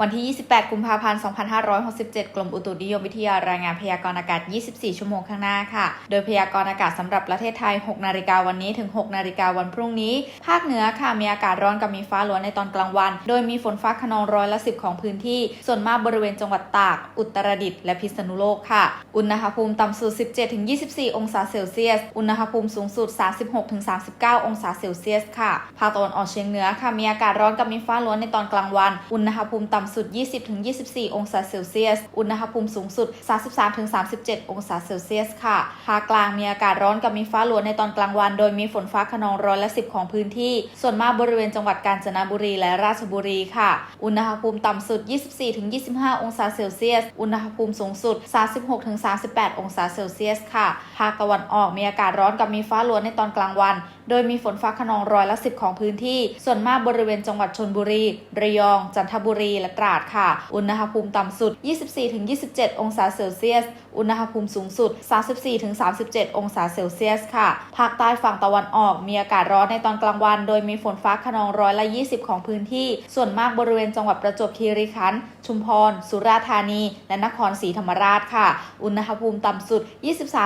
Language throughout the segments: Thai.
วันที่ 28 กุมภาพันธ์ 2567 กรมอุตุนิยมวิทยารายงานพยากรณ์อากาศ 24 ชั่วโมงข้างหน้าค่ะ โดยพยากรณ์อากาศสำหรับประเทศไทย 6 นาฬิกาวันนี้ถึง 6 นาฬิกาวันพรุ่งนี้ ภาคเหนือค่ะ มีอากาศร้อนกับมีฟ้าหลวในตอนกลางวัน โดยมีฝนฟ้าขนองร้อยละ 10 ของพื้นที่ ส่วนมากบริเวณจังหวัดตาก อุตรดิตถ์ และพิษณุโลกค่ะ อุณหภูมิต่ำสุด 17-24 องศาเซลเซียส อุณหภูมิสูงสุด 36-39 องศาเซลเซียส ค่ะ ภาคตะวันออกเฉียงเหนือค่ะ มีอากาศร้อนกับมีฟ้าหลวในตอนกลางวัน อุณหภูมิต่ำสุด 20-24 องศาเซลเซียส อุณหภูมิสูงสุด 33-37 องศาเซลเซียสค่ะ ภาคกลางมีอากาศร้อนกับมีฟ้าหลวในตอนกลางวัน โดยมีฝนฟ้าขนองร้อยละ 10 ของพื้นที่ ส่วนมากบริเวณจังหวัดกาญจนบุรีและราชบุรีค่ะ อุณหภูมิต่ำสุด 24-25 องศาเซลเซียส อุณหภูมิสูงสุด 36-38 องศาเซลเซียสค่ะ ภาคตะวันออกมีอากาศร้อนกับมีฟ้าหลวในตอนกลางวัน โดยมีฝนฟ้าขนองร้อยละ10ของพื้นที่ ส่วนมากบริเวณจังหวัดชนบุรี ระยอง จันทบุรี และตราดค่ะ อุณหภูมิต่ำสุด 24-27 องศาเซลเซียส อุณหภูมิสูงสุด 34-37 องศาเซลเซียสค่ะ ภาคใต้ฝั่งตะวันออกมีอากาศร้อนในตอนกลางวัน โดยมีฝนฟ้าขนองร้อยละ 20 ของพื้นที่ ส่วนมากบริเวณจังหวัดประจวบคีรีขันธ์ ชุมพร สุราษฎร์ธานี และนครศรีธรรมราชค่ะ อุณหภูมิต่ำสุด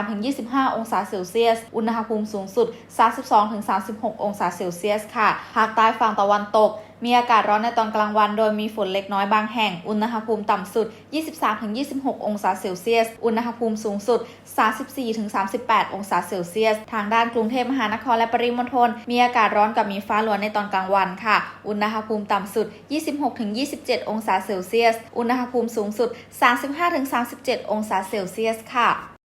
23-25 องศาเซลเซียส อุณหภูมิสูงสุด 32 32-36 องศาเซลเซียสค่ะ ภาคใต้ฝั่งตะวันตก มีอากาศร้อนในตอนกลางวัน โดยมีฝนเล็กน้อยบางแห่ง อุณหภูมิต่ำสุด 23-26 องศาเซลเซียส อุณหภูมิสูงสุด 34-38 องศาเซลเซียส ทางด้านกรุงเทพมหานครและปริมณฑล มีอากาศร้อนกับมีฟ้าหลวในตอนกลางวันค่ะ อุณหภูมิต่ำสุด 26-27 องศาเซลเซียส อุณหภูมิสูงสุด 35-37 องศาเซลเซียสค่ะ